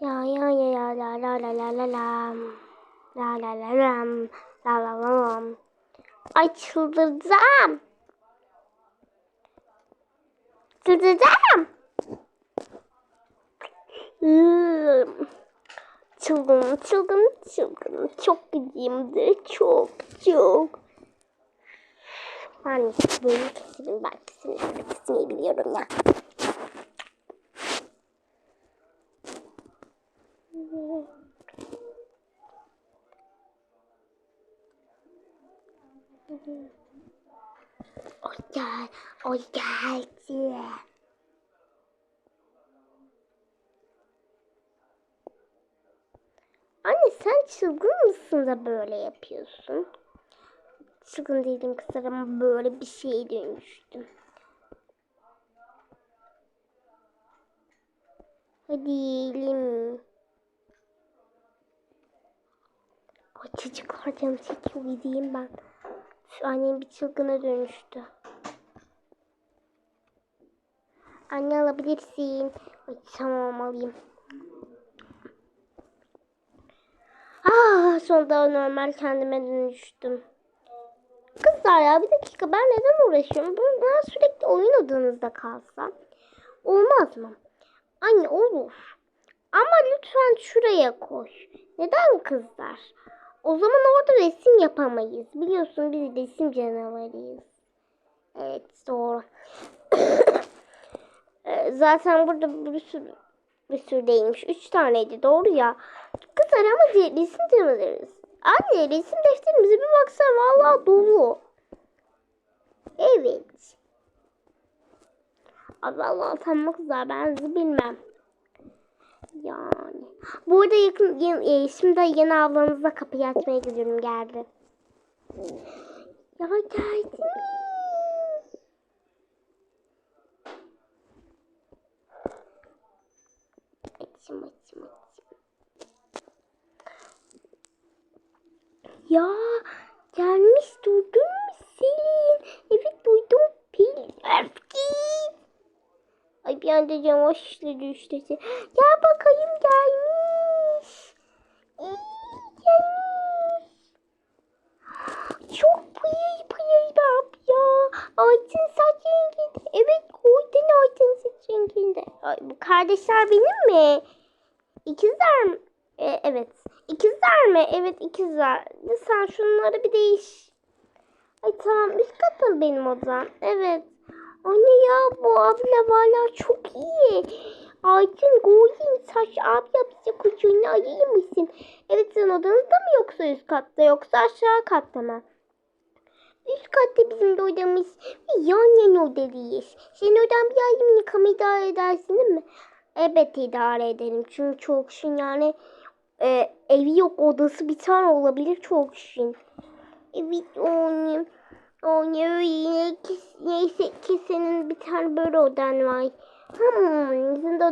Ya ya ya ya la la la la la la. La la la lam. La la la lam. Ay çıldıracağım. Çıldıracağım. Çılgın, çılgın, çılgın. Çok gıcığımdır. Çok, çok. Ben böyle keserim. Ben kesinlikle kesmeyi biliyorum ya. O gel, o. Anne sen çılgın mısın da böyle yapıyorsun? Çılgın değilim kızlar ama böyle bir şeye dönüştüm. Hadi yiyelim. Ay çocuklar canım çekiyor gideyim ben. Annem bir çılgına dönüştü. Anne alabilirsin. Ay tamam alayım. Ah sonunda normal kendime dönüştüm. Kızlar ya bir dakika ben neden uğraşıyorum? Ben sürekli oyun odanızda kalsam. Olmaz mı? Anne olur. Ama lütfen şuraya koy. Neden kızlar? O zaman orada resim yapamayız. Biliyorsun biz resim canavarıyız. Evet doğru. Ee, Zaten burada bir sürü bir sürü değilmiş. Üç taneydi doğru ya. Kızlar ama resim canavarıyız. Anne resim defterimize bir baksana vallahi dolu. Evet. Abi vallahi tamam kızlar ben bilmem. Yani. Bu arada yakın yeni, e, şimdi yeni ablanızla kapıyı açmaya gidiyorum geldi. Ya geldi mi? Açayım açayım açayım. Ya gelmiş Ay bir anda yavaşla düştü. Gel bakayım gelmiş. Gelmiş. Çok pıyır pıyır bab ya. Ayçin saç renginde. Evet koydun Ayçin saç renginde. Bu kardeşler benim mi? İkizler mi? E, evet. İkizler mi? Evet ikizler. Sen şunları bir değiş. Ay tamam üst katta benim odam. Evet. Anne ya bu abla valla çok iyi. Ayçin Goyin saç abi yapacak kucağına ayır mısın? Evet sen odanızda mı yoksa üst katta yoksa aşağı katta mı? Üst katta bizim de odamız. Ve yan yana odalıyız. Senin odan bir ayrım yıkama idare edersin değil mi? Evet idare ederim. Çünkü çok şun yani e, evi yok odası bir tane olabilir çok şun. Evet annem. Anne öyle neyse ki senin bir tane böyle odan var. Bizim de